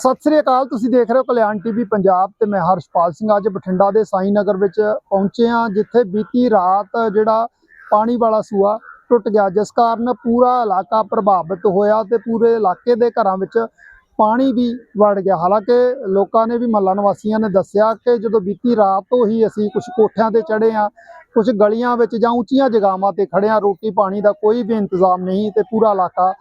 ਸਤਿ ਸ੍ਰੀ ਅਕਾਲ, ਤੁਸੀਂ ਦੇਖ ਰਹੇ ਹੋ ਕਲਿਆਣ ਟੀਵੀ ਪੰਜਾਬ ਤੇ ਮੈਂ ਹਰਸ਼ਪਾਲ ਸਿੰਘ ਅੱਜ ਬਠਿੰਡਾ ਦੇ ਸਾਈ ਨਗਰ ਵਿੱਚ ਪਹੁੰਚੇ ਹਾਂ, ਜਿੱਥੇ ਬੀਤੀ ਰਾਤ ਜਿਹੜਾ ਪਾਣੀ ਵਾਲਾ ਸੂਆ ਟੁੱਟ ਗਿਆ, ਜਿਸ ਕਾਰਨ ਪੂਰਾ ਇਲਾਕਾ ਪ੍ਰਭਾਵਿਤ ਹੋਇਆ ਤੇ ਪੂਰੇ ਇਲਾਕੇ ਦੇ ਘਰਾਂ ਵਿੱਚ ਪਾਣੀ ਵੀ ਵੜ ਗਿਆ। ਹਾਲਾਂਕਿ ਲੋਕਾਂ ਨੇ ਵੀ ਮਹੱਲਾ ਨਿਵਾਸੀਆਂ ਨੇ ਦੱਸਿਆ ਕਿ ਜਦੋਂ ਬੀਤੀ ਰਾਤ ਤੋਂ ਹੀ ਅਸੀਂ ਕੁਝ ਕੋਠਿਆਂ ਤੇ ਚੜੇ ਆ ਕੁਝ ਗਲੀਆਂ ਵਿੱਚ ਜਾਂ ਉੱਚੀਆਂ ਜਗਾਵਾਂ ਤੇ ਖੜੇ ਹਾਂ, ਰੋਟੀ ਪਾਣੀ ਦਾ ਕੋਈ ਵੀ ਇੰਤਜ਼ਾਮ ਨਹੀਂ ਤੇ ਪੂਰਾ ਇਲਾਕਾ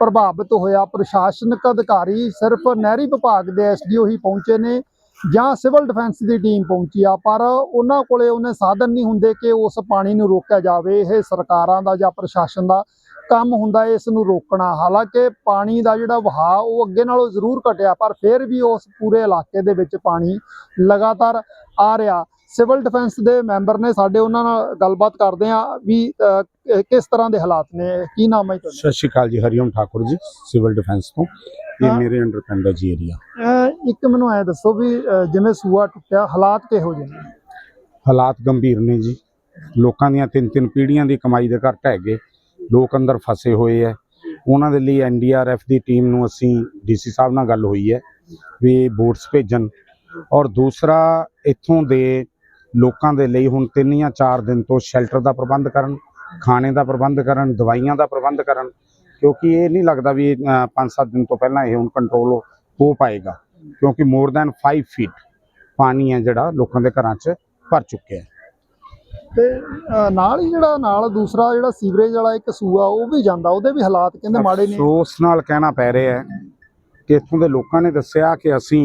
ਪ੍ਰਭਾਵਿਤ ਹੋਇਆ। ਪ੍ਰਸ਼ਾਸਨਿਕ ਅਧਿਕਾਰੀ ਸਿਰਫ ਨਹਿਰੀ ਵਿਭਾਗ ਦੇ ਐਸਡੀਓ ਹੀ ਪਹੁੰਚੇ ਨੇ ਜਾਂ ਸਿਵਲ ਡਿਫੈਂਸ ਦੀ ਟੀਮ ਪਹੁੰਚੀ ਆ, ਪਰ ਉਹਨਾਂ ਕੋਲੇ ਉਹਨੇ ਸਾਧਨ ਨਹੀਂ ਹੁੰਦੇ ਕਿ ਉਸ ਪਾਣੀ ਨੂੰ ਰੋਕਿਆ ਜਾਵੇ। ਇਹ ਸਰਕਾਰਾਂ ਦਾ ਜਾਂ ਪ੍ਰਸ਼ਾਸਨ ਦਾ ਕੰਮ ਹੁੰਦਾ, ਇਸ ਨੂੰ ਰੋਕਣਾ। ਹਾਲਾਂਕਿ ਪਾਣੀ ਦਾ ਜਿਹੜਾ ਵਹਾਅ, ਉਹ ਅੱਗੇ ਨਾਲੋਂ ਜ਼ਰੂਰ ਘਟਿਆ, ਪਰ ਫਿਰ ਵੀ ਉਸ ਪੂਰੇ ਇਲਾਕੇ ਦੇ ਵਿੱਚ ਪਾਣੀ ਲਗਾਤਾਰ ਆ ਰਿਹਾ। ਸਿਵਲ ਡਿਫੈਂਸ ਦੇ ਮੈਂਬਰ ਨੇ ਸਾਡੇ ਉਹਨਾਂ ਨਾਲ ਗੱਲਬਾਤ ਕਰਦੇ ਆ ਵੀ ਕਿਸ ਤਰ੍ਹਾਂ ਦੇ ਹਾਲਾਤ ਨੇ ਕੀ ਨਾਮ ਹੈ ਤੁਹਾਡਾ? ਸਤਿ ਸ਼੍ਰੀ ਅਕਾਲ ਜੀ ਹਰੀਓਮ ਠਾਕੁਰ ਜੀ ਸਿਵਲ ਡਿਫੈਂਸ ਤੋਂ। ਇਹ। ਮੇਰੇ ਅੰਡਰ ਪੈਂਦਾ ਜੀ ਏਰੀਆ ਇੱਕ ਮੈਨੂੰ ਐ ਦੱਸੋ ਵੀ ਜਿਵੇਂ ਸੂਆ ਟੁੱਟਿਆ ਹਾਲਾਤ ਕਿਹੋ ਜਿਹੇ ਨੇ? ਹਾਲਾਤ ਗੰਭੀਰ ਨੇ ਜੀ। ਲੋਕਾਂ ਦੀਆਂ ਤਿੰਨ ਤਿੰਨ ਪੀੜ੍ਹੀਆਂ ਦੀ ਕਮਾਈ ਦੇ ਘਰ ਢਹਿ ਗਏ ਲੋਕ ਅੰਦਰ ਫਸੇ ਹੋਏ ਐ। ਉਹਨਾਂ ਦੇ ਲਈ ਐਨਡੀਆਰਐਫ ਦੀ ਟੀਮ ਨੂੰ ਅਸੀਂ ਡੀਸੀ ਸਾਹਿਬ ਨਾਲ ਗੱਲ ਹੋਈ ਹੈ ਵੀ ਬੋਟਸ ਭੇਜਣ। ਔਰ ਦੂਸਰਾ ਇੱਥੋਂ ਦੇ ਲੋਕਾਂ ਦੇ ਲਈ ਹੁਣ ਤਿੰਨ ਜਾਂ ਚਾਰ ਦਿਨ ਤੋਂ ਸ਼ੈਲਟਰ ਦਾ ਪ੍ਰਬੰਧ ਕਰਨ ਖਾਣੇ ਦਾ ਪ੍ਰਬੰਧ ਕਰਨ ਦਵਾਈਆਂ ਦਾ ਪ੍ਰਬੰਧ ਕਰਨ ਕਿਉਂਕਿ ਇਹ ਨਹੀਂ ਲੱਗਦਾ ਵੀ 5-7 ਦਿਨ ਤੋਂ ਪਹਿਲਾਂ ਇਹ ਹੁਣ ਕੰਟਰੋਲ ਹੋ ਪਾਏਗਾ ਕਿਉਂਕਿ ਮੋਰ ਦੈਨ 5 ਫੀਟ ਪਾਣੀ ਹੈ ਜਿਹੜਾ ਲੋਕਾਂ ਦੇ ਘਰਾਂ 'ਚ ਭਰ ਚੁੱਕਿਆ ਹੈ। ਤੇ ਨਾਲ ਹੀ ਜਿਹੜਾ ਨਾਲ ਦੂਸਰਾ ਜਿਹੜਾ ਸੀਵਰੇਜ ਵਾਲਾ ਇੱਕ ਸੂਆ ਉਹ ਵੀ ਜਾਂਦਾ ਉਹਦੇ ਵੀ ਹਾਲਾਤ ਕਹਿੰਦੇ ਮਾੜੇ ਨੇ। ਅਫਸੋਸ ਨਾਲ ਕਹਿਣਾ ਪੈ ਰਿਹਾ ਹੈ ਕਿ ਇੱਥੋਂ ਦੇ ਲੋਕਾਂ ਨੇ ਦੱਸਿਆ ਕਿ ਅਸੀਂ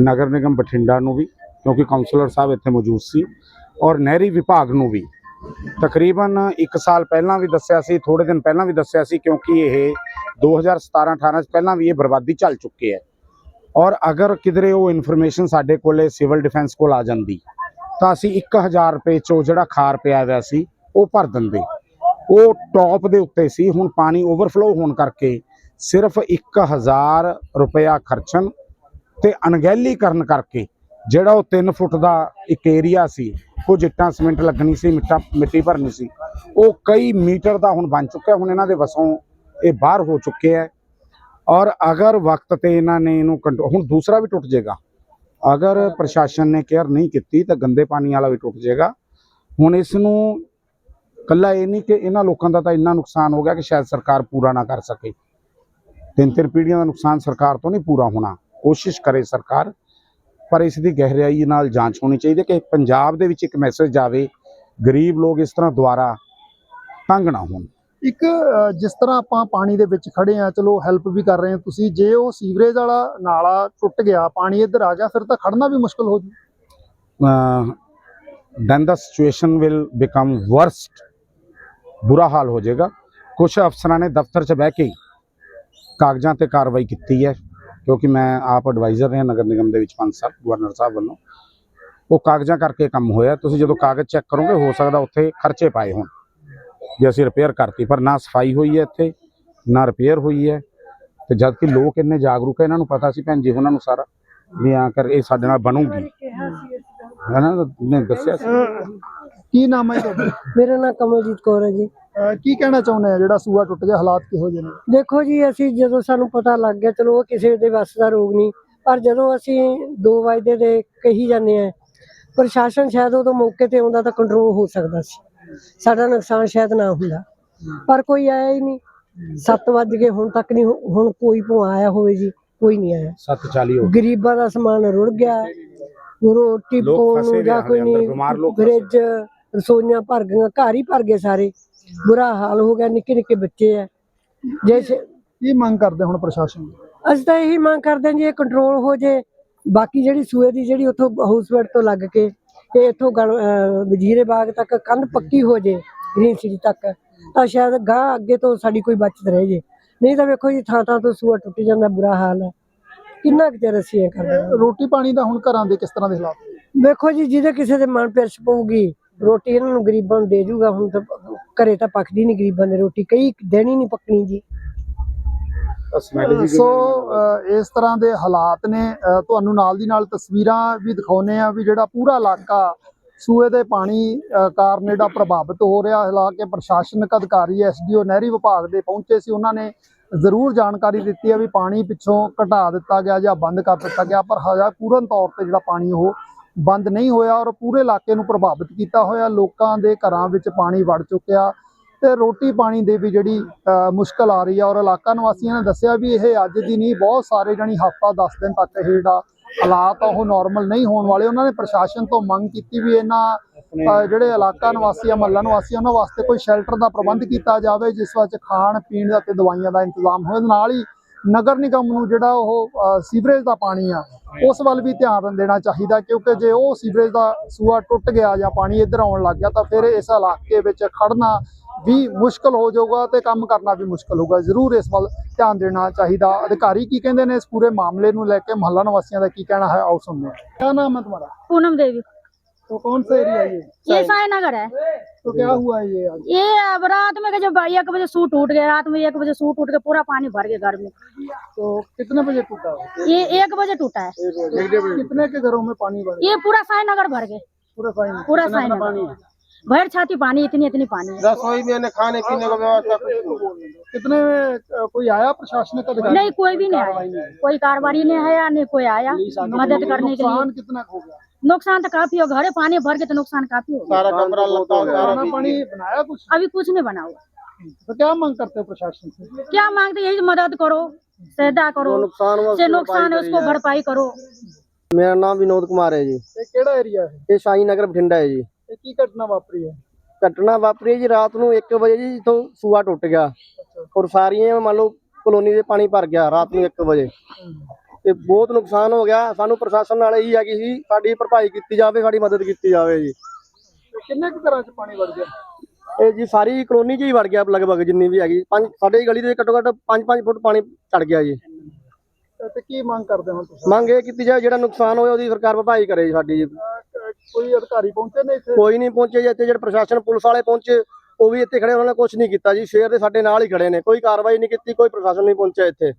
ਨਗਰ ਨਿਗਮ ਬਠਿੰਡਾ ਨੂੰ ਵੀ ਕਿਉਂਕਿ ਕਾਉਂਸਲਰ ਸਾਹਿਬ ਇੱਥੇ ਮੌਜੂਦ ਸੀ ਔਰ ਨਹਿਰੀ ਵਿਭਾਗ ਨੂੰ ਵੀ। ਤਕਰੀਬਨ 1 ਸਾਲ ਪਹਿਲਾਂ ਵੀ ਦੱਸਿਆ ਸੀ ਥੋੜੇ ਦਿਨ ਪਹਿਲਾਂ ਵੀ ਦੱਸਿਆ ਸੀ ਕਿਉਂਕਿ ਇਹ 2017-18 ਚ ਪਹਿਲਾਂ ਵੀ ਇਹ ਬਰਬਾਦੀ ਚੱਲ ਚੁੱਕੀ ਹੈ। ਔਰ ਅਗਰ ਕਿਧਰੇ ਉਹ ਇਨਫੋਰਮੇਸ਼ਨ ਸਾਡੇ ਕੋਲੇ ਸਿਵਲ ਡਿਫੈਂਸ ਕੋਲ ਆ ਜਾਂਦੀ, ਤਾਂ ਅਸੀਂ 1000 ਰੁਪਏ ਚੋਂ ਜਿਹੜਾ ਖਾਰ ਪਿਆ ਹੋਇਆ ਸੀ, ਉਹ ਭਰ ਦਿੰਦੇ। ਉਹ ਟੌਪ ਦੇ ਉੱਤੇ ਸੀ, ਹੁਣ ਪਾਣੀ ਓਵਰਫਲੋ ਹੋਣ ਕਰਕੇ ਸਿਰਫ 1000 ਰੁਪਇਆ ਖਰਚਣ ਤੇ ਅਣਗਹਿਲੀ ਕਰਨ ਕਰਕੇ ਜਿਹੜਾ ਉਹ 3 ਫੁੱਟ ਦਾ ਇੱਕ ਏਰੀਆ ਸੀ, ਕੁਝ ਇੱਟਾਂ ਸੀਮੈਂਟ ਲੱਗਣੀ ਸੀ, ਮਿੱਟਾ, ਮਿੱਟੀ ਭਰਨੀ ਸੀ, ਉਹ ਕਈ ਮੀਟਰ ਦਾ ਹੁਣ ਬਣ ਚੁੱਕਿਆ, ਹੁਣ ਇਹਨਾਂ ਦੇ ਵਸੋਂ ਇਹ ਬਾਹਰ ਹੋ ਚੁੱਕੇ ਹੈ। ਔਰ ਅਗਰ ਵਕਤ ਤੇ ਇਹਨਾਂ ਨੇ ਇਹਨੂੰ ਕੰਟਰੋ- ਹੁਣ ਦੂਸਰਾ ਵੀ ਟੁੱਟ ਜਾਏਗਾ। ਅਗਰ ਪ੍ਰਸ਼ਾਸਨ ਨੇ ਕੇਅਰ ਨਹੀਂ ਕੀਤੀ, ਤਾਂ ਗੰਦੇ ਪਾਣੀ ਵਾਲਾ ਵੀ ਟੁੱਟ ਜਾਏਗਾ। ਹੁਣ ਇਸ ਨੂੰ ਕੱਲਾ ਇਹ ਨਹੀਂ ਕਿ ਇਹਨਾਂ ਲੋਕਾਂ ਦਾ ਤਾਂ ਇੰਨਾ ਨੁਕਸਾਨ ਹੋ ਗਿਆ ਕਿ ਸ਼ਾਇਦ ਸਰਕਾਰ ਪੂਰਾ ਨਾ ਕਰ ਸਕੇ। ਤਿੰਨ ਤਿੰਨ ਪੀੜ੍ਹੀਆਂ ਦਾ ਨੁਕਸਾਨ ਸਰਕਾਰ ਤੋਂ ਨਹੀਂ ਪੂਰਾ ਹੋਣਾ। ਕੋਸ਼ਿਸ਼ ਕਰੇ ਸਰਕਾਰ ਪਰ ਇਸ ਦੀ ਗਹਿਰਾਈ ਨਾਲ ਜਾਂਚ ਹੋਣੀ ਚਾਹੀਦੀ ਹੈ ਕਿ ਪੰਜਾਬ ਦੇ ਵਿੱਚ ਇੱਕ ਮੈਸੇਜ ਜਾਵੇ ਗਰੀਬ ਲੋਕ ਇਸ ਤਰ੍ਹਾਂ ਦੁਆਰਾ ਤੰਗ ਨਾ ਹੋਣ। ਇੱਕ ਜਿਸ ਤਰ੍ਹਾਂ ਆਪਾਂ ਪਾਣੀ ਦੇ ਵਿੱਚ ਖੜੇ ਆ ਚਲੋ ਹੈਲਪ ਵੀ ਕਰ ਰਹੇ ਹੋ ਤੁਸੀਂ ਜੇ ਉਹ ਸੀਵਰੇਜ ਵਾਲਾ ਨਾਲਾ ਟੁੱਟ ਗਿਆ ਪਾਣੀ ਇੱਧਰ ਆ ਗਿਆ ਫਿਰ ਤਾਂ ਖੜਨਾ ਵੀ ਮੁਸ਼ਕਲ ਹੋ ਜੂ। Then the situation will become worst ਬੁਰਾ ਹਾਲ ਹੋ ਜਾਏਗਾ। ਕੁਝ ਅਫਸਰਾਂ ਨੇ ਦਫ਼ਤਰ 'ਚ ਬਹਿ ਕੇ ਕਾਗਜ਼ਾਂ ਤੇ ਕਾਰਵਾਈ ਕੀਤੀ ਹੈ। ਕਿਉਂਕਿ ਮੈਂ ਆਪ ਐਡਵਾਈਜ਼ਰ ਰਿਹਾ ਨਗਰ ਨਿਗਮ ਦੇ ਵਿੱਚ ਪੰਜ ਸਾਲ ਗਵਰਨਰ ਸਾਹਿਬ ਵੱਲੋਂ। ਉਹ ਕਾਗਜ਼ਾਂ ਕਰਕੇ ਕੰਮ ਹੋਇਆ। ਤੁਸੀਂ ਜਦੋਂ ਕਾਗਜ਼ ਚੈੱਕ ਕਰੋਗੇ ਹੋ ਸਕਦਾ ਉੱਥੇ ਖਰਚੇ ਪਾਏ ਹੋਣ ਜੇ ਅਸੀਂ ਰਿਪੇਅਰ ਕਰਤੀ ਪਰ ਨਾ ਸਫ਼ਾਈ ਹੋਈ ਹੈ ਇੱਥੇ ਨਾ ਰਿਪੇਅਰ ਹੋਈ ਹੈ। ਤੇ ਜਦ ਕਿ ਲੋਕ ਇੰਨੇ ਜਾਗਰੂਕ ਹੈ ਇਹਨਾਂ ਨੂੰ ਪਤਾ ਸੀ ਭੈਣ ਜੀ ਉਹਨਾਂ ਨੂੰ ਸਾਰਾ ਵੀ ਆ ਕਰ ਇਹ ਸਾਡੇ ਨਾਲ ਬਣੂਗੀ। ਹੈ ਨਾ ਨੇ ਦੱਸਿਆ ਸੀ। ਕੀ ਨਾਮ ਹੈ ਤੁਹਾਡਾ? ਮੇਰਾ ਨਾਮ ਕਮਲਜੀਤ ਕੌਰ ਹੈ ਜੀ। ਕੀ ਕਹਿਣਾ ਚਾਹੁੰਦੇ ਆ? ਜਿਹੜਾ ਸੂਆ ਟੁੱਟ ਗਿਆ ਹਾਲਾਤ ਕਿਹੋ ਜਿਹੇ ਨੇ? ਦੇਖੋ ਜੀ ਅਸੀਂ ਜਦੋਂ ਸਾਨੂੰ ਪਤਾ ਲੱਗ ਗਿਆ ਚਲੋ ਉਹ ਕਿਸੇ ਦੇ ਵੱਸ ਦਾ ਰੋਗ ਨਹੀਂ ਪਰ ਜਦੋਂ ਅਸੀਂ 2 ਵਜੇ ਦੇ ਕਹੀ ਜਾਂਦੇ ਆ ਪ੍ਰਸ਼ਾਸਨ ਸ਼ਾਇਦ ਉਦੋਂ ਮੌਕੇ ਤੇ ਆਉਂਦਾ ਤਾਂ ਕੰਟਰੋਲ ਹੋ ਸਕਦਾ ਸੀ। ਸਾਡਾ ਨੁਕਸਾਨ ਸ਼ਾਇਦ ਨਾ ਹੁੰਦਾ। ਪਰ ਕੋਈ ਆਇਆ ਹੀ ਨਹੀਂ। 7 ਵਜ ਗਏ ਹੁਣ ਤੱਕ ਨਹੀਂ ਹੁਣ ਕੋਈ ਭੁਆ ਆਇਆ ਹੋਵੇ ਜੀ ਕੋਈ ਨਹੀਂ ਆਇਆ। 740 ਹੋ ਗਰੀਬਾਂ ਦਾ ਸਮਾਨ ਰੁੜ ਗਿਆ। ਰੋਟੀ ਨੂੰ ਜਾਂ ਕੋਈ ਨਹੀਂ ਬਿਮਾਰ ਲੋਕ ਫਸੇ। ਫਰਿੱਜ ਰਸੋਈਆਂ ਭਰ ਗਈਆਂ ਘਰ ਹੀ ਭਰ ਗਏ ਸਾਰੇ। ਬੁਰਾ ਹਾਲ ਹੋ ਗਿਆ ਨਿੱਕੇ ਨਿੱਕੇ ਬੱਚੇ ਆ। ਜੇ ਕੀ ਮੰਗ ਕਰਦੇ ਹੁਣ ਪ੍ਰਸ਼ਾਸਨ? ਅਸੀਂ ਤਾਂ ਇਹੀ ਮੰਗ ਕਰਦੇ ਹਾਂ ਜੀ ਇਹ ਕੰਟਰੋਲ ਹੋ ਜੇ। ਬਾਕੀ ਜਿਹੜੀ ਸੂਏ ਦੀ ਜਿਹੜੀ ਉੱਥੋਂ ਹਾਊਸਵੇਟ ਤੋਂ ਲੱਗ ਕੇ ਤੇ ਇੱਥੋਂ ਵਜ਼ੀਰੇ ਬਾਗ ਤੱਕ ਕੰਧ ਪੱਕੀ ਹੋ ਜੇ ਗ੍ਰੀਨ ਸਿਟੀ ਤੱਕ ਤਾਂ ਸ਼ਾਇਦ ਗਾਂ ਅੱਗੇ ਤੋਂ ਸਾਡੀ ਕੋਈ ਬਚਤ ਰਹਿ ਜੇ। ਨਹੀਂ ਤਾਂ ਵੇਖੋ ਜੀ ਥਾਂ ਥਾਂ ਤੋਂ ਸੂਆ ਟੁੱਟ ਜਾਂਦਾ ਬੁਰਾ ਹਾਲ ਹੈ। ਕਿੰਨਾ ਕੁ ਚਿਰ ਅਸੀਂ ਇਹ ਕਰਦੇ ਰੋਟੀ ਪਾਣੀ ਦਾ ਹੁਣ ਘਰਾਂ ਦੇ ਕਿਸ ਤਰ੍ਹਾਂ ਦੇ ਹਾਲਾਤ? ਵੇਖੋ ਜੀ ਜਿਹਦੇ ਕਿਸੇ ਦੇ ਮਨ ਪਿਰਛ ਪਊਗੀ ਰੋਟੀ ਇਹਨਾਂ ਨੂੰ ਗਰੀਬਾਂ ਨੂੰ ਦੇ ਜੂਗਾ ਹੁਣ ਤਾਂ ਘਰੇ ਤਾਂ ਪੱਕਦੀ ਨਹੀਂ ਗਰੀਬਾਂ ਦੀ ਰੋਟੀ ਕਈ ਦਿਨ ਹੀ ਨਹੀਂ ਪੱਕਣੀ ਜੀ। ਸੋ ਇਸ ਤਰ੍ਹਾਂ ਦੇ ਹਾਲਾਤ ਨੇ ਤੁਹਾਨੂੰ ਨਾਲ ਦੀ ਨਾਲ ਤਸਵੀਰਾਂ ਵੀ ਦਿਖਾਉਨੇ ਆ ਵੀ ਜਿਹੜਾ ਪੂਰਾ ਇਲਾਕਾ ਸੂਏ ਦੇ ਪਾਣੀ ਕਾਰਨ ਜਿਹੜਾ ਪ੍ਰਭਾਵਿਤ ਹੋ ਰਿਹਾ। ਹਾਲਾਂਕਿ ਪ੍ਰਸ਼ਾਸਨਿਕ ਅਧਿਕਾਰੀ ਐਸਡੀਓ ਨਹਿਰੀ ਵਿਭਾਗ ਦੇ ਪਹੁੰਚੇ ਸੀ ਉਹਨਾਂ ਨੇ ਜ਼ਰੂਰ ਜਾਣਕਾਰੀ ਦਿੱਤੀ ਹੈ ਵੀ ਪਾਣੀ ਪਿੱਛੋਂ ਘਟਾ ਦਿੱਤਾ ਗਿਆ ਜਾਂ ਬੰਦ ਕਰ ਦਿੱਤਾ ਗਿਆ ਪਰ ਹਜਾ ਪੂਰਨ ਤੌਰ ਤੇ ਜਿਹੜਾ ਪਾਣੀ ਉਹ ਬੰਦ ਨਹੀਂ ਹੋਇਆ ਔਰ ਪੂਰੇ ਇਲਾਕੇ ਨੂੰ ਪ੍ਰਭਾਵਿਤ ਕੀਤਾ ਹੋਇਆ। ਲੋਕਾਂ ਦੇ ਘਰਾਂ ਵਿੱਚ ਪਾਣੀ ਵੜ ਚੁੱਕਿਆ ਤੇ ਰੋਟੀ ਪਾਣੀ ਦੇ ਵੀ ਜਿਹੜੀ ਮੁਸ਼ਕਲ ਆ ਰਹੀ ਹੈ ਔਰ ਇਲਾਕਾ ਨਿਵਾਸੀਆਂ ਨੇ ਦੱਸਿਆ ਵੀ ਇਹ ਅੱਜ ਦੀ ਨਹੀਂ ਬਹੁਤ ਸਾਰੇ ਜਾਣੀ ਹਫਤਾ 10 ਦਿਨ ਤੱਕ ਇਹ ਜਿਹੜਾ ਹਾਲਾਤ ਆ ਉਹ ਨਾਰਮਲ ਨਹੀਂ ਹੋਣ ਵਾਲੇ। ਉਹਨਾਂ ਨੇ ਪ੍ਰਸ਼ਾਸਨ ਤੋਂ ਮੰਗ ਕੀਤੀ ਵੀ ਇਹਨਾਂ ਜਿਹੜੇ ਇਲਾਕਾ ਨਿਵਾਸੀ ਆ ਮਹੱਲਾ ਨਿਵਾਸੀ ਆ, ਉਹਨਾਂ ਵਾਸਤੇ ਕੋਈ ਸ਼ੈਲਟਰ ਦਾ ਪ੍ਰਬੰਧ ਕੀਤਾ ਜਾਵੇ ਜਿਸ ਵਿੱਚ ਖਾਣ ਪੀਣ ਦਾ ਤੇ ਦਵਾਈਆਂ ਦਾ ਇੰਤਜ਼ਾਮ ਹੋਵੇ। ਨਾਲ ਹੀ ਨਗਰ ਨਿਗਮ ਨੂੰ ਜਿਹੜਾ ਉਹ ਸੀਵਰੇਜ ਦਾ ਪਾਣੀ ਆ, ਉਸ ਵੱਲ ਵੀ ਧਿਆਨ ਦੇਣਾ ਚਾਹੀਦਾ ਕਿਉਂਕਿ ਜੇ ਉਹ ਸੀਵਰੇਜ ਦਾ ਸੂਆ ਟੁੱਟ ਗਿਆ ਜਾਂ ਪਾਣੀ ਇੱਧਰ ਆਉਣ ਲੱਗ ਗਿਆ ਤਾਂ ਫਿਰ ਇਸ ਇਲਾਕੇ ਵਿੱਚ ਖੜਨਾ ਵੀ ਮੁਸ਼ਕਲ ਹੋ ਜਾਊਗਾ ਤੇ ਕੰਮ ਕਰਨਾ ਵੀ ਮੁਸ਼ਕਲ ਹੋਊਗਾ। ਜ਼ਰੂਰ ਇਸ ਵੱਲ ਧਿਆਨ ਦੇਣਾ ਚਾਹੀਦਾ। ਅਧਿਕਾਰੀ ਕੀ ਕਹਿੰਦੇ ਨੇ ਇਸ ਪੂਰੇ ਮਾਮਲੇ ਨੂੰ ਲੈ ਕੇ ਮਹੱਲਾ ਨਿਵਾਸੀਆਂ ਦਾ ਕੀ ਕਹਿਣਾ ਹੈ, ਆਓ ਸੁਣਦੇ ਹਾਂ। ਕੀ ਨਾਮ ਹੈ ਤੁਹਾਡਾ? ਪੂਨਮ ਦੇਵੀ। तो कौन सा एरिया ये? ये साई। नगर है। तो क्या हुआ ये आज? ये अब रात में के जब एक बजे सूट टूट गया रात में एक बजे सूट टूट के पूरा पानी भर गया घर में। तो कितने बजे टूटा? ये एक बजे टूटा है। कितने के घरों में पानी भर ये पूरा साई नगर भर गए पूरा साई नगर भर छाती पानी इतनी इतनी पानी रसोई में खाने पीने का व्यवस्था कितने कोई आया प्रशासनिक अधिकारी? नहीं कोई भी नहीं आया। कोई कारोबारी नहीं आया नहीं कोई आया मदद करने के लिए? कितना हो गया? नुकसान तो काफी हो घरे पानी भर के तो नुकसान काफी हो गया सारा कमरा लगा सारा खाना पानी बनाया कुछ अभी कुछ नहीं बना हुआ तो क्या मांग करते हो प्रशासन से क्या मांगते यही मदद करो सहायता करो नुकसान हुआ जो नुकसान है उसको भरपाई करो मेरा नाम विनोद कुमार है जी ਇਹ ਕਿਹੜਾ ਏਰੀਆ ਹੈ ਇਹ ਸ਼ਾਹੀ ਨਗਰ ਬਠਿੰਡਾ ਹੈ ਜੀ ਇਹ ਕੀ ਘਟਨਾ ਵਾਪਰੀ ਹੈ ਘਟਨਾ ਵਾਪਰੀ ਹੈ ਜੀ ਰਾਤ ਨੂੰ 1 ਵਜੇ ਜੀ ਇਥੋਂ ਸੂਆ ਟੁੱਟ ਗਿਆ ਔਰ ਸਾਰੀਆਂ ਮੰਨ ਲਓ ਕਲੋਨੀ ਦੇ ਪਾਣੀ ਭਰ ਗਿਆ ਰਾਤ ਨੂੰ 1 ਵਜੇ ਤੇ ਬਹੁਤ ਨੁਕਸਾਨ ਹੋ ਗਿਆ। ਸਾਨੂੰ ਪ੍ਰਸ਼ਾਸਨ ਨਾਲ ਇਹੀ ਹੈਗੀ ਸੀ ਸਾਡੀ ਭਰਪਾਈ ਕੀਤੀ ਜਾਵੇ ਸਾਡੀ ਮਦਦ ਕੀਤੀ ਜਾਵੇ ਜੀ। ਕਿੰਨੇ ਕੁ ਘਰਾਂ 'ਚ ਪਾਣੀ ਵੜ ਗਿਆ? ਇਹ ਜੀ ਸਾਰੀ ਕਲੋਨੀ 'ਚ ਹੀ ਵੜ ਗਿਆ ਲਗਭਗ ਜਿੰਨੀ ਵੀ ਹੈਗੀ। ਪੰਜ ਸਾਡੇ ਗਲੀ ਦੇ ਘੱਟੋ ਘੱਟ 5-5 ਫੁੱਟ ਪਾਣੀ ਚੜ ਗਿਆ ਜੀ। ਤੇ- ਕੀ ਮੰਗ ਕਰਦੇ ਹੋ ਤੁਸੀਂ? ਮੰਗ ਇਹ ਕੀਤੀ ਜਾਵੇ ਜਿਹੜਾ ਨੁਕਸਾਨ ਹੋਇਆ ਉਹਦੀ ਸਰਕਾਰ ਭਰਪਾਈ ਕਰੇ ਜੀ ਸਾਡੀ ਜੀ। ਕੋਈ ਅਧਿਕਾਰੀ ਪਹੁੰਚੇ ਨੇ ਇੱਥੇ? ਕੋਈ ਨਹੀਂ ਪਹੁੰਚੇ ਜੀ ਇੱਥੇ ਜਿਹੜੇ ਪ੍ਰਸ਼ਾਸਨ ਪੁਲਿਸ ਵਾਲੇ ਪਹੁੰਚੇ ਉਹ ਵੀ ਇੱਥੇ ਖੜੇ ਉਹਨਾਂ ਨੇ ਕੁਝ ਨਹੀਂ ਕੀਤਾ ਜੀ ਸ਼ੇਰ ਦੇ ਸਾਡੇ ਨਾਲ ਹੀ ਖੜੇ ਨੇ ਕੋਈ ਕਾਰਵਾਈ ਨਹੀਂ ਕੀਤੀ ਕੋਈ ਪ੍ਰਸ਼ਾਸਨ ਨਹੀਂ ਪਹੁੰਚਿਆ ਇੱਥੇ।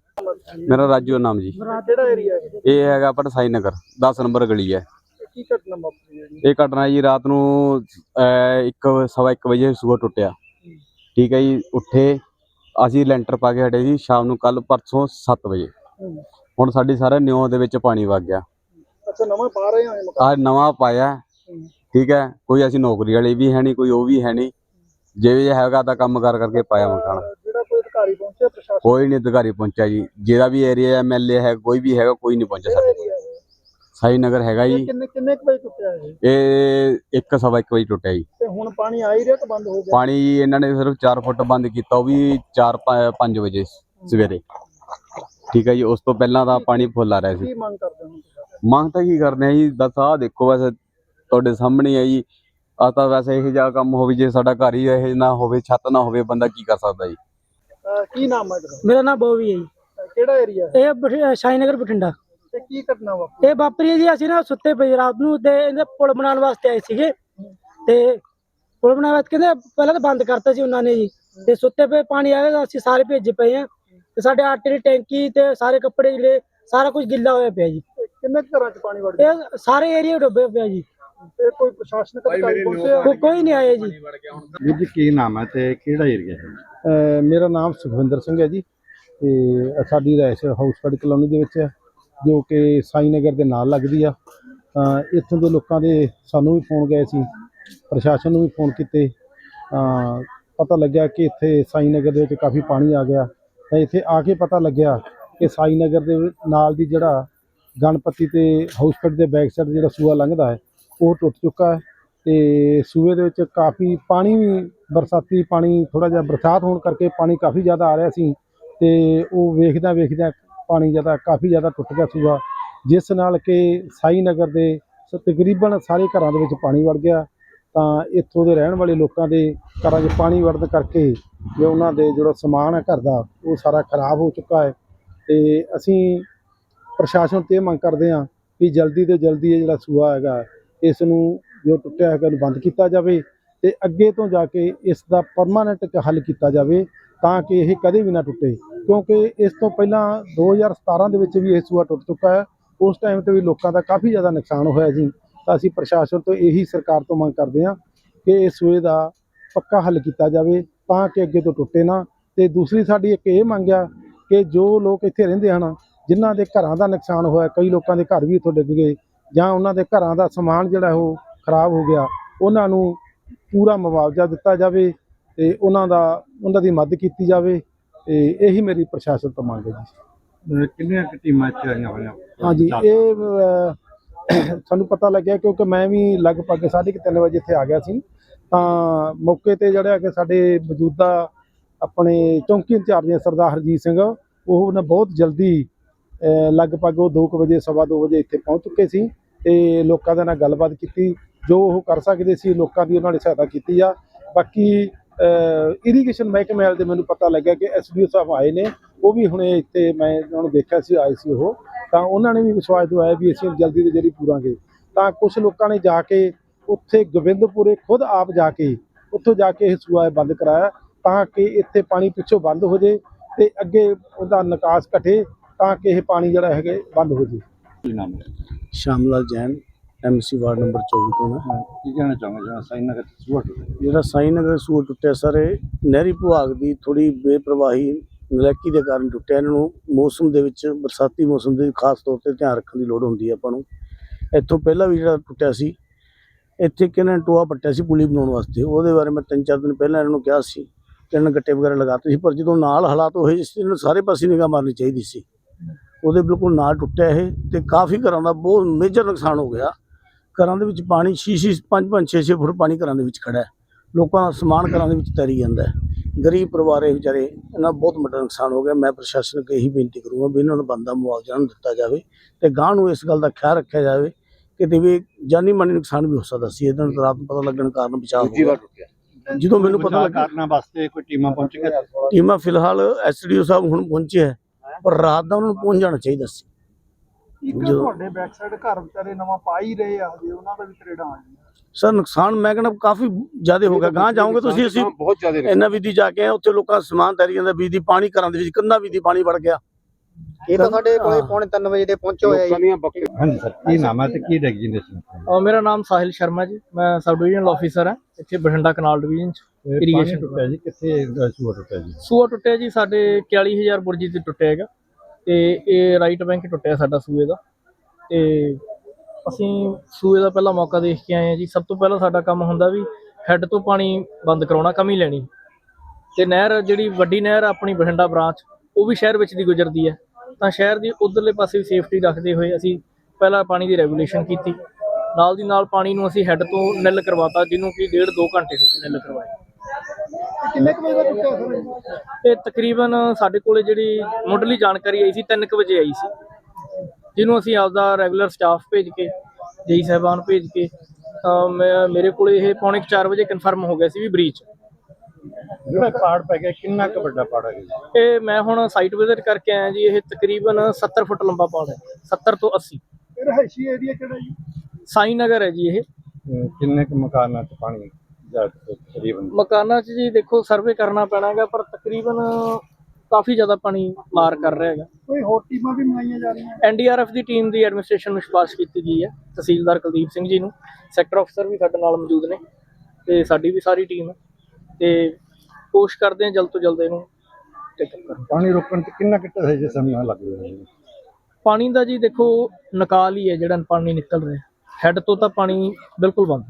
ਮੇਰਾ ਰਾਜੂ ਨਾਮ ਜੀ। ਕਿਹੜਾ ਏਰੀਆ ਹੈ? ਇਹ ਹੈਗਾ ਆਪਣਾ ਸਾਈ ਨਗਰ 10 ਨੰਬਰ ਗਲੀ ਹੈ। ਇਹ ਕੀ ਘਟਨਾ ਵਾਪਰੀ ਹੈ ਜੀ? ਇਹ ਘਟਨਾ ਜੀ ਰਾਤ ਨੂੰ ਅਹ, ਇੱਕ ਸਵਾ ਇੱਕ ਵਜੇ ਸੂਆ ਟੁੱਟਿਆ। ਠੀਕ ਹੈ ਜੀ ਉੱਠੇ ਅਸੀਂ ਲੈਂਟਰ ਪਾ ਕੇ ਹਟੇ ਜੀ ਸ਼ਾਮ ਨੂੰ ਕੱਲ ਪਰਸੋਂ 7 ਵਜੇ। ਹੁਣ ਸਾਡੀ ਸਾਰੇ ਨਿਉ ਦੇ ਵਿੱਚ ਪਾਣੀ ਵਗ ਗਿਆ। ਅੱਛਾ ਨਵਾਂ ਪਾ ਰਹੇ ਹੋ ਇਹ ਮਕਾਨ? ਆ ਨਵਾਂ ਪਾਇਆ। ਠੀਕ ਹੈ ਕੋਈ ਅਸੀਂ ਨੌਕਰੀ ਵਾਲੇ ਵੀ ਹੈ ਨਹੀਂ ਕੋਈ ਉਹ ਵੀ ਹੈ ਨਹੀਂ। ਜਿਵੇਂ ਹੈਗਾ ਤਾਂ ਕੰਮ ਕਰ ਕਰਕੇ ਪਾਇਆ ਮਕਾਨ ਜਿਹੜਾ ਕੋਈ ਅਧਿਕਾਰੀ ਪਹੁੰਚਿਆ ਪ੍ਰਸ਼ਾਸਨ? ਕੋਈ ਨਹੀਂ ਅਧਿਕਾਰੀ ਪਹੁੰਚਿਆ ਜੀ। ਜਿਹਦਾ ਵੀ ਏਰੀਆ ਐਮਐਲਏ ਹੈ ਕੋਈ ਵੀ ਹੈਗਾ ਕੋਈ ਨਹੀਂ ਪਹੁੰਚਿਆ ਸਾਡੇ ਕੋਲ। ਸਾਈ ਨਗਰ ਹੈਗਾ ਜੀ। ਕਿੰਨੇ ਕਿੰਨੇ ਕੁ ਵਜੇ ਟੁੱਟਿਆ ਇਹ? ਇਹ ਇੱਕ ਸਵਾ ਇੱਕ ਵਜੇ ਟੁੱਟਿਆ ਜੀ। ਤੇ ਹੁਣ ਪਾਣੀ ਆ ਹੀ ਰਿਹਾ ਕਿ ਬੰਦ ਹੋ ਗਿਆ? ਪਾਣੀ ਇਹਨਾਂ ਨੇ ਸਿਰਫ 4 ਫੁੱਟ ਬੰਦ ਕੀਤਾ ਉਹ ਵੀ 4 5 ਵਜੇ ਸਵੇਰੇ। ਠੀਕ ਹੈ ਜੀ ਉਸ ਤੋਂ ਪਹਿਲਾਂ ਤਾਂ ਪਾਣੀ ਫੁੱਲ ਆ ਰਿਹਾ ਸੀ। ਕੀ ਮੰਗ ਕਰਦੇ ਹੋ? ਮੰਗ ਤਾਂ ਕੀ ਕਰਦੇ ਆ ਜੀ ਬਸ ਆਹ ਦੇਖੋ ਵੈਸੇ ਤੁਹਾਡੇ ਸਾਹਮਣੇ ਹੈ ਜੀ। ਆ ਤਾਂ ਵੈਸੇ ਇਹੋ ਜਿਹਾ ਕੰਮ ਹੋਵੇ ਜੇ ਸਾਡਾ ਘਰ ਹੀ ਇਹੋ ਨਾ ਹੋਵੇ ਛੱਤ ਨਾ ਹੋਵੇ ਬੰਦਾ ਕੀ ਕਰ ਸਕਦਾ ਜੀ? ਕੀ ਨਾਮ ਹੈ ਤੁਹਾਡਾ? ਮੇਰਾ ਨਾਮ ਬੋਵੀ ਹੈ ਜੀ। ਕਿਹੜਾ ਏਰੀਆ ਹੈ? ਇਹ ਬਠ- ਸ਼ਾਹੀਨਗਰ ਬਠਿੰਡਾ। ਤੇ ਕੀ ਘਟਨਾ ਵਾਪਰੀ? ਇਹ ਵਾਪਰੀ ਹੈ ਜੀ ਅਸੀਂ ਨਾ ਸੁੱਤੇ ਪਏ ਰਾਤ ਨੂੰ ਤੇ ਇਹਦੇ ਪੁਲ ਬਣਾਉਣ ਵਾਸਤੇ ਆਏ ਸੀਗੇ। ਤੇ ਪੁਲ ਬਣਾਉਣ ਵਾਸਤੇ ਕਹਿੰਦੇ ਪਹਿਲਾਂ ਤਾਂ ਬੰਦ ਕਰਤਾ ਸੀ ਉਹਨਾਂ ਨੇ ਜੀ। ਤੇ ਸੁੱਤੇ ਪਏ ਪਾਣੀ ਆਵੇਗਾ ਅਸੀਂ ਸਾਰੇ ਭੇਜੇ ਪਏ ਆ ਤੇ ਸਾਡੇ ਆਟੇ ਦੀ ਟੈਂਕੀ ਤੇ ਸਾਰੇ ਕੱਪੜੇ ਜਿਹੜੇ ਸਾਰਾ ਕੁਝ ਗਿੱਲਾ ਹੋਇਆ ਪਿਆ ਜੀ। ਤੇ ਕਿੰਨੇ ਕੁ ਘਰਾਂ 'ਚ ਪਾਣੀ ਵੜ ਗਿਆ? ਇਹ ਸਾਰੇ ਏਰੀਆ ਡੁੱਬੇ ਪਿਆ ਜੀ। ਤੇ ਕੋਈ ਪ੍ਰਸ਼ਾਸਨਿਕ ਅਧਿਕਾਰੀ ਪਹੁੰਚਿਆ ਕੋ- ਕੋਈ ਨਹੀਂ ਆਇਆ ਜੀ। ਵੀਰ ਜੀ ਕੀ ਨਾਮ ਹੈ ਤੇ ਕਿਹੜਾ ਏਰੀਆ ਹੈ? ਅਹ ਮੇਰਾ ਨਾਮ ਸੁਖਵਿੰਦਰ ਸਿੰਘ ਹੈ ਜੀ। ਤੇ ਸਾਡੀ ਰਿਹਾਇਸ਼ ਹਾਊਸਫੈਡ ਕਲੋਨੀ ਦੇ ਵਿੱਚ ਹੈ ਜੋ ਕਿ ਸਾਈ ਨਗਰ ਦੇ ਨਾਲ ਲੱਗਦੀ ਆ। ਤਾਂ ਇੱਥੋਂ ਦੇ ਲੋਕਾਂ ਦੇ ਸਾਨੂੰ ਵੀ ਫੋਨ ਗਏ ਸੀ ਪ੍ਰਸ਼ਾਸਨ ਨੂੰ ਵੀ ਫੋਨ ਕੀਤੇ। ਤਾਂ ਪਤਾ ਲੱਗਿਆ ਕਿ ਇੱਥੇ ਸਾਈ ਨਗਰ ਦੇ ਵਿੱਚ ਕਾਫੀ ਪਾਣੀ ਆ ਗਿਆ। ਤਾਂ ਇੱਥੇ ਆ ਕੇ ਪਤਾ ਲੱਗਿਆ ਕਿ ਸਾਈ ਨਗਰ ਦੇ ਨਾਲ ਦੀ ਜਿਹੜਾ ਗਣਪਤੀ ਤੇ ਹਾਊਸਫੈਡ ਦੇ ਬੈਕ ਸਾਈਡ ਜਿਹੜਾ ਸੂਆ ਲੰਘਦਾ ਹੈ ਉਹ ਟੁੱਟ ਚੁੱਕਾ ਹੈ ਤੇ ਸੂਏ ਦੇ ਵਿੱਚ ਕਾਫੀ ਪਾਣੀ ਵੀ ਬਰਸਾਤੀ ਪਾਣੀ ਥੋੜਾ ਜਿਹਾ ਬਰਸਾਤ ਹੋਣ ਕਰਕੇ ਪਾਣੀ ਕਾਫੀ ਜ਼ਿਆਦਾ ਆ ਰਿਹਾ ਸੀ ਤੇ ਉਹ ਵੇਖਦਾ ਵੇਖਦਾ ਪਾਣੀ ਜ਼ਿਆਦਾ ਕਾਫੀ ਜ਼ਿਆਦਾ ਟੁੱਟ ਗਿਆ ਸੂਆ ਜਿਸ ਨਾਲ ਕਿ ਸਾਈ ਨਗਰ ਦੇ ਸ- ਤਕਰੀਬਨ ਸਾਰੇ ਘਰਾਂ ਦੇ ਵਿੱਚ ਪਾਣੀ ਵੜ ਗਿਆ। ਤਾਂ ਇੱਥੋਂ ਦੇ ਰਹਿਣ ਵਾਲੇ ਲੋਕਾਂ ਦੇ ਘਰਾਂ 'ਚ ਪਾਣੀ ਵੜਨ ਕਰਕੇ ਜੋ ਉਹਨਾਂ ਦੇ ਜਿਹੜਾ ਸਮਾਨ ਹੈ ਘਰ ਦਾ, ਉਹ ਸਾਰਾ ਖਰਾਬ ਹੋ ਚੁੱਕਾ ਹੈ। ਤੇ ਅਸੀਂ ਪ੍ਰਸ਼ਾਸਨ ਤੇ ਇਹ ਮੰਗ ਕਰਦੇ ਹਾਂ ਕਿ ਜਲਦੀ ਤੋਂ ਜਲਦੀ ਇਹ ਜਿਹੜਾ ਸੂਆ ਹੈਗਾ ਇਸ ਨੂੰ ਜੋ ਟੁੱਟਿਆ ਹੈਗਾ ਨੂੰ ਬੰਦ ਕੀਤਾ ਜਾਵੇ ਤੇ ਅੱਗੇ ਤੋਂ ਜਾ ਕੇ ਇਸ ਦਾ ਪਰਮਾਨੈਂਟ ਹੱਲ ਕੀਤਾ ਜਾਵੇ ਤਾਂ ਕਿ ਇਹ ਕਦੇ ਵੀ ਨਾ ਟੁੱਟੇ। ਕਿਉਂਕਿ ਇਸ ਤੋਂ ਪਹਿਲਾਂ 2017 ਦੇ ਵਿੱਚ ਵੀ ਇਹ ਸੂਆ ਟੁੱਟ ਚੁੱਕਾ ਹੈ। ਉਸ ਟਾਈਮ ਤੇ ਵੀ ਲੋਕਾਂ ਦਾ ਕਾਫੀ ਜ਼ਿਆਦਾ ਨੁਕਸਾਨ ਹੋਇਆ ਜੀ। ਤਾਂ ਅਸੀਂ ਪ੍ਰਸ਼ਾਸਨ ਤੋਂ ਇਹੀ ਸਰਕਾਰ ਤੋਂ ਮੰਗ ਕਰਦੇ ਹਾਂ ਕਿ ਇਸ ਸੂਏ ਦਾ ਪੱਕਾ ਹੱਲ ਕੀਤਾ ਜਾਵੇ ਤਾਂ ਕਿ ਅੱਗੇ ਤੋਂ ਟੁੱਟੇ ਨਾ। ਤੇ ਦੂਸਰੀ ਸਾਡੀ ਇੱਕ ਇਹ ਮੰਗ ਆ ਕਿ ਜੋ ਲੋਕ ਇੱਥੇ ਰਹਿੰਦੇ ਹਨ, ਜਿਨ੍ਹਾਂ ਦੇ ਘਰਾਂ ਦਾ ਨੁਕਸਾਨ ਹੋਇਆ, ਕਈ ਲੋਕਾਂ ਦੇ ਘਰ ਵੀ ਇੱਥੋਂ ਡਿੱਗ ਗਏ ਜਾਂ ਉਹਨਾਂ ਦੇ ਘਰਾਂ ਦਾ ਸਮਾਨ ਜਿਹੜਾ ਉਹ ਖਰਾਬ ਹੋ ਗਿਆ ਉਹਨਾਂ ਨੂੰ ਪੂਰਾ ਮੁਆਵਜ਼ਾ ਦਿੱਤਾ ਜਾਵੇ ਤੇ ਉਹਨਾਂ ਦਾ ਉਹਨਾਂ ਦੀ ਮਦਦ ਕੀਤੀ ਜਾਵੇ ਤੇ ਇਹੀ ਮੇਰੀ ਪ੍ਰਸ਼ਾਸਨ ਤੋਂ ਮੰਗ ਹੈ ਜੀ। ਕਿੰਨੀਆਂ ਕੁ ਟੀਮਾਂ ਇੱਥੇ ਆਈਆਂ ਹੋਈਆਂ? ਹਾਂਜੀ ਇਹ ਸਾਨੂੰ ਪਤਾ ਲੱਗਿਆ ਕਿਉਂਕਿ ਮੈਂ ਵੀ ਲਗਭਗ 3:30 ਵਜੇ ਇੱਥੇ ਆ ਗਿਆ ਸੀ। ਤਾਂ ਮੌਕੇ ਤੇ ਜਿਹੜਾ ਕਿ ਸਾਡੇ ਮੌਜੂਦਾ ਆਪਣੇ ਚੌਂਕੀ ਇੰਚਾਰਜ ਸਰਦਾਰ ਹਰਜੀਤ ਸਿੰਘ ਉਹ ਨੇ ਬਹੁਤ ਜਲਦੀ ਲਗਭਗ ਉਹ 2 ਵਜੇ, ਸਵਾ ਦੋ ਵਜੇ ਇੱਥੇ ਪਹੁੰਚ ਚੁੱਕੇ ਸੀ ਤੇ ਲੋਕਾਂ ਦੇ ਨਾਲ ਗੱਲਬਾਤ ਕੀਤੀ, ਜੋ ਉਹ ਕਰ ਸਕਦੇ ਸੀ, ਲੋਕਾਂ ਦੀ ਉਹਨਾਂ ਨੇ ਸਹਾਇਤਾ ਕੀਤੀ ਆ। ਬਾਕੀ ਇਰੀਗੇਸ਼ਨ ਮਹਿਕਮੇ ਵਾਲੇ ਦੇ ਮੈਨੂੰ ਪਤਾ ਲੱਗਿਆ ਕਿ ਐਸਡੀਓ ਸਾਹਿਬ ਆਏ ਨੇ, ਉਹ ਵੀ ਹੁਣੇ ਇੱਥੇ ਮੈਂ ਉਹਨਾਂ ਨੂੰ ਦੇਖਿਆ ਸੀ, ਆਏ ਸੀ ਉਹ। ਤਾਂ ਉਹਨਾਂ ਨੇ ਵੀ ਵਿਸ਼ਵਾਸ ਦਿਵਾਇਆ ਵੀ ਅਸੀਂ ਜਲਦੀ ਤੋਂ ਜਲਦੀ ਪੂਰਾਂਗੇ। ਤਾਂ ਕੁਝ ਲੋਕਾਂ ਨੇ ਜਾ ਕੇ ਉੱਥੇ ਗੋਬਿੰਦਪੁਰੇ ਖੁਦ ਆਪ ਜਾ ਕੇ, ਉੱਥੋਂ ਜਾ ਕੇ ਇਹ ਸੂਆ ਬੰਦ ਕਰਾਇਆ ਤਾਂ ਕਿ ਇੱਥੇ ਪਾਣੀ ਪਿੱਛੋਂ ਬੰਦ ਹੋ ਜੇ ਤੇ ਅੱਗੇ ਉਹਦਾ ਨਿਕਾਸ ਘਟੇ। ਤਾਂ ਕਿ ਇਹ ਪਾਣੀ ਜਿਹੜਾ ਹੈਗੇ ਬੰਦ ਹੋ ਜੇ। ਕੀ ਨਾਮ ਹੈ? Shamlal Jain MC ward number 24 ਤੋਂ ਮੈਂ। ਕੀ ਕਹਿਣਾ ਚਾਹੁੰਦੇ ਜਿਹੜਾ ਸਾਈਨ ਨਗਰ ਸੂਆ ਟੁੱਟਿਆ ਜਿਹੜਾ ਸਾਈ ਨਗਰ ਸੂਰ ਟੁੱਟਿਆ ਸਰ ਇਹ ਨਹਿਰੀ ਵਿਭਾਗ ਦੀ ਥੋੜੀ ਬੇਪਰਵਾਹੀ ਨਲੈਕੀ ਦੇ ਕਾਰਨ ਟੁੱਟਿਆ। ਇਹਨਾਂ ਨੂੰ ਮੌਸਮ ਦੇ ਵਿੱਚ ਬਰਸਾਤੀ ਮੌਸਮ ਦੇ ਖਾਸ ਤੌਰ ਤੇ ਧਿਆਨ ਰੱਖਣ ਦੀ ਲੋੜ ਹੁੰਦੀ ਹੈ ਆਪਾਂ ਨੂੰ। ਇੱਥੋਂ ਪਹਿਲਾਂ ਵੀ ਜਿਹੜਾ ਟੁੱਟਿਆ ਸੀ ਇੱਥੇ ਕਿਹਨਾਂ ਨੇ ਟੋਆ ਪੱਟਿਆ ਸੀ ਪੁਲੀ ਬਣਾਉਣ ਵਾਸਤੇ। ਉਹਦੇ ਬਾਰੇ ਮੈਂ ਤਿੰਨ ਚਾਰ ਦਿਨ ਪਹਿਲਾਂ ਇਹਨਾਂ ਨੂੰ ਕਿਹਾ ਸੀ ਕਿ ਇਹਨਾਂ ਨੇ ਗੱਟੇ ਵਗੈਰਾ ਲਗਾਤੇ ਸੀ ਪਰ ਜਦੋਂ ਨਾਲ ਹਾਲਾਤ ਹੋਏ ਇਸ ਇਹਨਾਂ ਨੂੰ ਸਾਰੇ ਪਾਸੇ ਨਿਗਾਹ ਮਾਰਨੀ ਚਾਹੀਦੀ ਸੀ। ਉਹਦੇ ਬਿਲਕੁਲ ਨਾਲ ਟੁੱਟਿਆ ਇਹ ਤੇ ਕਾਫੀ ਘਰਾਂ ਦਾ ਬਹੁਤ ਮੇਜਰ ਨੁਕਸਾਨ ਹੋ ਗਿਆ। ਘਰਾਂ ਦੇ ਵਿੱਚ ਪਾਣੀ 6-6 5-5 6-6 ਫੁੱਟ ਪਾਣੀ ਘਰਾਂ ਦੇ ਵਿੱਚ ਖੜਾ ਹੈ। ਲੋਕਾਂ ਦਾ ਸਮਾਨ ਘਰਾਂ ਦੇ ਵਿੱਚ ਤੈਰੀ ਜਾਂਦਾ ਹੈ। ਗਰੀਬ ਪਰਿਵਾਰ ਇਹ ਵਿਚਾਰੇ ਇਹਨਾਂ ਬਹੁਤ ਵੱਡਾ ਨੁਕਸਾਨ ਹੋ ਗਿਆ। ਮੈਂ ਪ੍ਰਸ਼ਾਸਨ ਨੂੰ ਇਹੀ ਬੇਨਤੀ ਕਰੂੰਗਾ ਵੀ ਇਹਨਾਂ ਨੂੰ ਬੰਦਾ ਮੁਆਵਜ਼ਾ ਨੂੰ ਦਿੱਤਾ ਜਾਵੇ ਤੇ ਗਾਂ ਨੂੰ ਇਸ ਗੱਲ ਦਾ ਖਿਆਲ ਰੱਖਿਆ ਜਾਵੇ ਕਿ ਤੇ ਵੀ ਜਾਨੀ ਮਾਨੀ ਨੁਕਸਾਨ ਵੀ ਹੋ ਸਕਦਾ ਸੀ ਇਹਨਾਂ ਨੂੰ ਰਾਤ ਨੂੰ ਪਤਾ ਲੱਗਣ ਕਾਰਨ ਬਚਾਅ ਹੋ ਗਿਆ। ਜਦੋਂ ਮੈਨੂੰ ਪਤਾ ਲੱਗਾ ਕਾਰਨਾਂ ਵਾਸਤੇ ਕੋਈ ਟੀਮਾਂ ਪਹੁੰਚੀਆਂ? ਟੀਮਾਂ ਫਿਲਹਾਲ ਐਸਡੀਓ ਸਾਹਿਬ ਹੁਣ ਪਹੁੰਚੇ ਹੈ। ਪਰ ਰਾਤ ਦਾ ਉਹਨਾਂ ਨੂੰ ਪਹੁੰਚ ਜਾਣਾ ਚਾਹੀਦਾ ਸੀ। ਇੱਕ ਤੁਹਾਡੇ ਬੈਕ ਸਾਈਡ ਘਰ ਵਿਚਾਰੇ ਨਵਾਂ ਪਾ ਹੀ ਰਹੇ ਆ ਹਜੇ ਉਹਨਾਂ ਦਾ ਵੀ ਤਰੇੜਾਂ ਆ ਗਈਆਂ। ਸਰ ਨੁਕਸਾਨ ਮੈਂ ਕਹਿੰਦਾ ਕਾਫੀ ਜ਼ਿਆਦਾ ਹੋ ਗਿਆ। ਗਾਂ ਜਾਓਗੇ ਤੁਸੀਂ ਅਸੀਂ ਬਹੁਤ ਜ਼ਿਆਦਾ ਇੰਨਾ ਵਿਧੀ ਜਾ ਕੇ ਆਏ ਉੱਥੇ ਲੋਕਾਂ ਦਾ ਸਮਾਨ ਤੈਰੀ ਜਾਂਦਾ ਬਿਜਲੀ ਪਾਣੀ ਘਰਾਂ ਦੇ ਵਿੱਚ ਕੰਧਾਂ ਵਿਧੀ ਪਾਣੀ ਵੜ ਗਿਆ। ਇਹ ਤਾਂ ਸਾਡੇ ਕੋਲੇ। ਪੌਣੇ 3 ਵਜੇ ਦੇ ਪਹੁੰਚੇ ਹੋਏ ਜੀ। ਹਾਂਜੀ ਸਰ ਕੀ ਨਾਮ ਹੈ ਤੇ ਕੀ ਡੈਗਜੀਨੇਸ਼ਨ ਅਹ ਮੇਰਾ ਨਾਮ ਸਾਹਿਲ ਸ਼ਰਮਾ ਜੀ ਮੈਂ ਸਬ ਡਿਵੀਜ਼ਨਲ ਆਫੀਸਰ ਹਾਂ ਇੱਥੇ ਬਠਿੰਡਾ ਕਨਾਲ ਡਿਵੀਜ਼ਨ ਚ। Irrigation ਟੁੱਟਿਆ ਜੀ ਕਿੱਥੇ ਸੂਆ ਟੁੱਟਿਆ ਜੀ? ਸੂਆ ਟੁੱਟਿਆ ਜੀ ਸਾਡੇ 41000 ਬੁਰਜੀ ਤੇ ਟੁੱਟਿਆ ਹੈਗਾ। ਤੇ ਇਹ ਰਾਈਟ ਬੈਂਕ ਟੁੱਟਿਆ ਸਾਡਾ ਸੂਏ ਦਾ। ਤੇ ਅਸੀਂ ਸੂਏ ਦਾ ਪਹਿਲਾ ਮੌਕਾ ਦੇਖ ਕੇ ਆਏ ਹਾਂ ਜੀ। ਸਭ ਤੋਂ ਪਹਿਲਾਂ ਸਾਡਾ ਕੰਮ ਹੁੰਦਾ ਵੀ ਹੈੱਡ ਤੋਂ ਪਾਣੀ ਬੰਦ ਕਰਾਉਣਾ ਕਮੀ ਲੈਣੀ। ਤੇ ਨਹਿਰ ਜਿਹੜੀ ਵੱਡੀ ਨਹਿਰ ਆ ਆਪਣੀ ਬਠਿੰਡਾ ਬ੍ਰਾਂਚ ਉਹ ਵੀ ਸ਼ਹਿਰ ਵਿੱਚ ਦੀ ਗੁਜ਼ਰਦੀ ਹੈ। ਤਾਂ ਸ਼ਹਿਰ ਦੀ ਉਧਰਲੇ ਪਾਸੇ ਵੀ ਸੇਫਟੀ ਰੱਖਦੇ ਹੋਏ ਅਸੀਂ ਪਹਿਲਾਂ ਪਾਣੀ ਦੀ ਰੈਗੂਲੇਸ਼ਨ ਕੀਤੀ। ਨਾਲ ਦੀ ਨਾਲ ਪਾਣੀ ਨੂੰ ਅਸੀਂ ਹੈੱਡ ਤੋਂ ਨਿਲ ਕਰਵਾਤਾ ਜਿਹਨੂੰ ਕਿ ਡੇਢ ਦੋ ਘੰਟੇ ਹੋ ਗਏ ਨਿਲ ਕਰਵਾਏ। ਕਿੰਨੇ ਕੁ ਵਜੇ ਦਾ ਟੁੱਟਿਆ ਸਰ? ਇਹ ਤਕਰੀਬਨ ਸਾਡੇ ਕੋਲੇ ਜਿਹੜੀ ਮੁੱਢਲੀ ਜਾਣਕਾਰੀ ਆਈ ਸੀ 3:00 ਵਜੇ ਆਈ ਸੀ। ਜਿਹਨੂੰ ਅਸੀਂ ਆਪਦਾ ਰੈਗੂਲਰ ਸਟਾਫ ਭੇਜ ਕੇ ਜੇਈ ਸਾਹਿਬਾਨ ਭੇਜ ਕੇ ਮੇਰੇ ਕੋਲੇ ਇਹ ਪੌਣੇ 4 ਵਜੇ ਕਨਫਰਮ ਹੋ ਗਿਆ ਸੀ ਵੀ ਬ੍ਰੀਚ ਜਿਹੜਾ ਪਾੜ ਪੈ ਗਿਆ ਕਿੰਨਾ ਕੁ ਵੱਡਾ ਪਾੜ ਹੈ ਜੀ? ਇਹ ਮੈਂ ਹੁਣ ਸਾਈਟ ਵਿਜ਼ਿਟ ਕਰਕੇ ਆਇਆ ਜੀ ਇਹ ਤਕਰੀਬਨ 70 ਫੁੱਟ ਲੰਬਾ ਪਾੜ ਹੈ 70 ਤੋਂ 80 ਇਹ ਰਹਾਇਸ਼ੀ ਏਰੀਆ ਕਿਹੜਾ ਜੀ? ਸਾਈ ਨਗਰ ਹੈ ਜੀ ਇਹ। ਕਿੰਨੇ ਕੁ ਮਕਾਨਾਂ 'ਚ ਪਾਣੀ ਤਕਰੀਬਨ? ਮਕਾਨਾਂ 'ਚ ਜੀ ਦੇਖੋ ਸਰਵੇ ਕਰਨਾ ਪੈਣਾਗਾ ਪਰ ਤਕਰੀਬਨ ਕਾਫੀ ਜ਼ਿਆਦਾ ਪਾਣੀ ਮਾਰ ਕਰ ਰਿਹਾ ਹੈਗਾ। ਕੋਈ ਹੋਰ ਟੀਮਾਂ ਵੀ ਬਣਾਈਆਂ ਜਾ ਰਹੀਆਂ? ਐਨਡੀਆਰਐਫ ਦੀ ਟੀਮ ਦੀ ਐਡਮਿਨਿਸਟ੍ਰੇਸ਼ਨ ਨੂੰ ਸਿਫਾਰਿਸ਼ ਕੀਤੀ ਗਈ ਹੈ ਤਹਿਸੀਲਦਾਰ ਕੁਲਦੀਪ ਸਿੰਘ ਜੀ ਨੂੰ। ਸੈਕਟਰ ਅਫਸਰ ਵੀ ਸਾਡੇ ਨਾਲ ਮੌਜੂਦ ਨੇ ਤੇ ਸਾਡੀ ਵੀ ਸਾਰੀ ਟੀਮ ਹੈ। ਤੇ ਕੋਸ਼ਿਸ਼ ਕਰਦੇ ਹਾਂ ਜਲਦ ਤੋਂ ਜਲਦ ਇਹਨੂੰ ਪਾਣੀ ਰੋਕਣ 'ਚ ਕਿੰਨਾ ਕਿੱਟਾ ਹੈ ਜੇ ਸਮਾਂ ਲੱਗ ਰਿਹਾ ਹੈ? ਪਾਣੀ ਦਾ ਜੀ ਦੇਖੋ ਨਿਕਾਲ ਹੀ ਹੈ ਜਿਹੜਾ ਪਾਣੀ ਨਿਕਲ ਰਿਹਾ। ਹੈੱਡ ਤੋਂ ਤਾਂ ਪਾਣੀ ਬਿਲਕੁਲ ਬੰਦ।